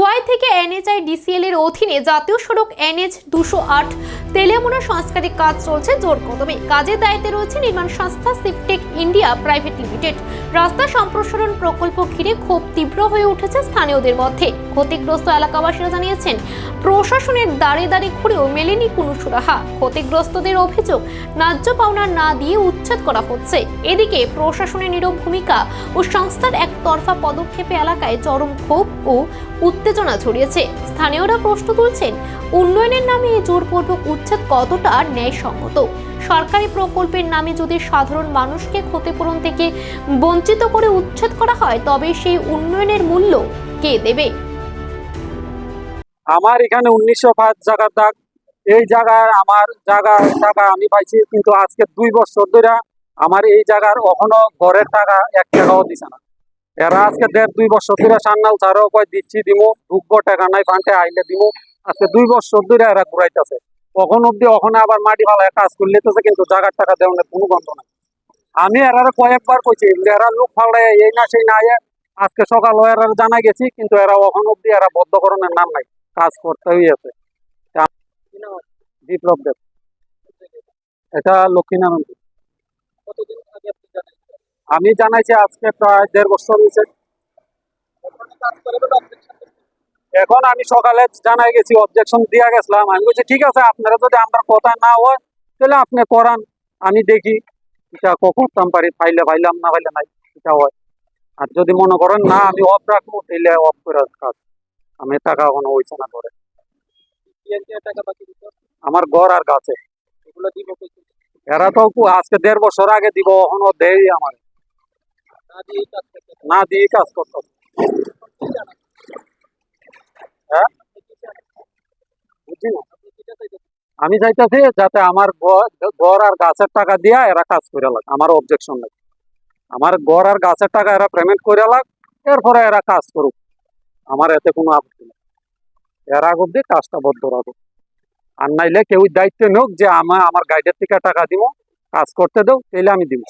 খোয়াই থেকে NHI DCL এর অধীনে জাতীয় সড়ক এনএচ দুশো আট তেলেমুনা সংস্কারের কাজ চলছে জোর কদমে। কাজের দায়িত্বে রয়েছে নির্মাণ সংস্থা সিপটেক ইন্ডিয়া প্রাইভেট লিমিটেড। রাস্তা সম্প্রসারণ প্রকল্প ঘিরে খুব তীব্র হয়ে উঠেছে স্থানীয়দের মধ্যে। ক্ষতিগ্রস্ত এলাকাবাসীরা জানিয়েছেন প্রশাসনের দাঁড়ে দাঁড়ে ঘুরেও মেলেনি কোনো সুরাহা। ক্ষতিগ্রস্তদের অভিযোগ, ন্যায্য পাওনা না দিয়ে উচ্ছেদ করা হচ্ছে। এদিকে প্রশাসনের নীরব ভূমিকা ও সংস্থার একতরফা পদক্ষেপে এলাকায় চরম ক্ষোভ ও উত্তেজনা ছড়িয়েছে। স্থানীয়রা প্রশ্ন তুলছেন, উন্নয়নের নামে এই জোরপূর্বক উচ্ছেদ কতটা ন্যায়সঙ্গত? সরকারি প্রকল্পের নামে যদি সাধারণ মানুষকে ক্ষতিপূরণ থেকে বঞ্চিত করে উচ্ছেদ করা হয়, তবে সেই উন্নয়নের মূল্য কে দেবে? আমার এখানে উনিশশো পাঁচ জায়গার দাগ। এই জায়গায় আমার জায়গা টাকা আমি পাইছি কিন্তু আজকে দুই বছর ধরে আমার এই জায়গার কখনো ঘরের টাকা এক টাকাও দিছে না। এরা আজকে দেড় দুই বছর ধরে সান্নাল ছাড়ও কয় দিচ্ছি দিমু, ঢুকবো, টাকা নাই ফান্টে আইলে দিমু। আজকে দুই বছর ধরে এরা ঘুরাইতেছে। কখন অব্দি ওখানে আবার মাটি ফালায় কাজ করলেতেছে কিন্তু জায়গার টাকা দেওয়ার কোনো গন্ধ নাই। আমি এরারে কয়েকবার কইছি, এরা লোক ফালায়, এই না সেই না আজকে সকাল এরা জানা গেছি, কিন্তু এরা ওখান অব্দি এরা বদ্ধকরণের নাম নাই। কাজ করতেই আছে। বিপ্লব দেব। এটা লক্ষ্মীনারায়ণ। আমি জানাইছি আজকে প্রায় দেড় বছর হয়েছে। এখন আমি সকালে জানাই গেছি অবজেকশন দিয়া গেছিলাম। আমি বলছি ঠিক আছে আপনারা যদি আমার কথা না হয় তাহলে আপনি করান। আমি দেখি এটা করতাম পারি। ফাইলে ফাইলাম না ফাইলে নাই এটা হয়। আর যদি মনে করেন না আমি অফ রাখব তাহলে অফ করে কাজ আমি টাকা কোনো হয়েছে না ধরে আমার ঘর আর গাছে এরা তো আজকে দেড় বছর আগে দিব এখনও দেয় আমার। না দিয়ে কাজ করতো হ্যাঁ? বুঝছি না? আমি চাইতেছি যাতে আমার ঘর আর গাছের টাকা দিয়া এরা কাজ করে লাগ আমার অবজেকশন নাই। আমার ঘর আর গাছের টাকা এরা পেমেন্ট করে লাগ এরপরে এরা কাজ করুক। আমার এতে কোনো আপত্তি নেই। এর আগ অব্দি কাজটা বদ্ধ রাখো। আর নাইলে কেউ দায়িত্ব নোক যে আমার আমার গাইডের থেকে টাকা দিব, কাজ করতে দাও, তাইলে আমি দিব।